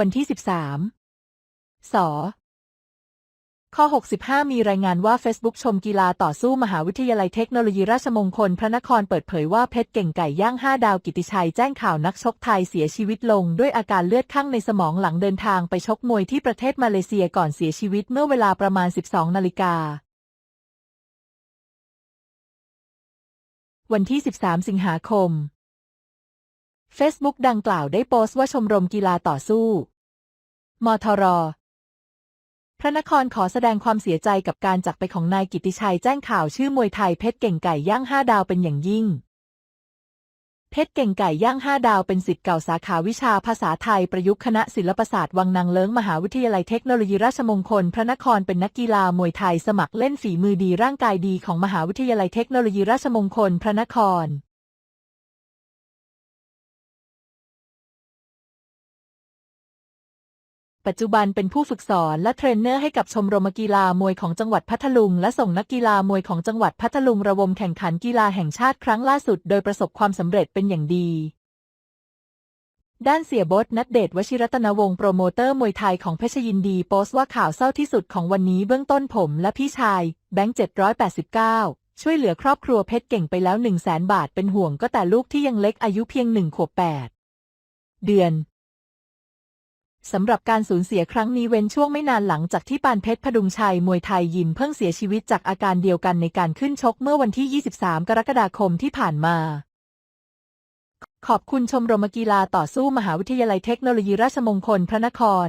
วันที่ 13 สข้อ 65 มีรายงานว่า Facebook ชมกีฬาต่อสู้มหาวิทยาลัยเทคโนโลยีราชมงคลพระนครเปิดเผยว่าเพชรเก่งไก่ย่าง 5 ดาวกิติชัยแจ้งข่าวนักชกไทยเสียชีวิตลง ด้วยอาการเลือดข้างในสมองหลังเดินทางไปชกมวยที่ประเทศมาเลเซียก่อนเสียชีวิตเมื่อเวลาประมาณ 12 นาฬิกาวันที่ 13 สิงหาคม Facebook ดังกล่าวได้โพสต์ว่าชมรมกีฬาต่อสู้ มทร พระนครขอแสดงความเสียใจกับการจากไปของนายกิติชัยแจ้งข่าวชื่อมวยไทยเพชรเก่งไก่ย่างห้าดาวเป็นอย่างยิ่ง เพชรเก่งไก่ย่างห้าดาวเป็นศิษย์เก่าสาขาวิชาภาษาไทยประยุกต์คณะศิลปศาสตร์วังนางเลิ้งมหาวิทยาลัยเทคโนโลยีราชมงคล พระนครเป็นนักกีฬามวยไทยสมัครเล่นฝีมือดีร่างกายดีของมหาวิทยาลัยเทคโนโลยีราชมงคล พระนคร ปัจจุบันเป็นผู้ฝึกสอนและเทรนเนอร์ให้กับชมรมกีฬามวยของจังหวัดพัทลุง และส่งนักกีฬามวยของจังหวัดพัทลุงระวมแข่งขันกีฬาแห่งชาติครั้งล่าสุด โดยประสบความสำเร็จเป็นอย่างดี ด้านเสียบดนัดเดชวชิรัตนวงศ์โปรโมเตอร์มวยไทยของเพชรยินดีโพสต์ว่าข่าวเศร้าที่สุดของวันนี้เบื้องต้นผมและพี่ชายแบงค์789ช่วยเหลือครอบครัวเพชรเก่งไปแล้ว1 0 0 0 0แสนบาทเป็นห่วงก็แต่ลูกที่ยังเล็กอายุเพียงหนึ่งขวบแปดเดือน สำหรับการสูญเสียครั้งนี้เว้นช่วงไม่นานหลังจากที่ปานเพชรพดุงชัยมวยไทยยิมเพิ่งเสียชีวิตจากอาการเดียวกันในการขึ้นชกเมื่อวันที่ 23 กรกฎาคมที่ผ่านมา ขอบคุณชมรมกีฬาต่อสู้มหาวิทยาลัยเทคโนโลยีราชมงคลพระนคร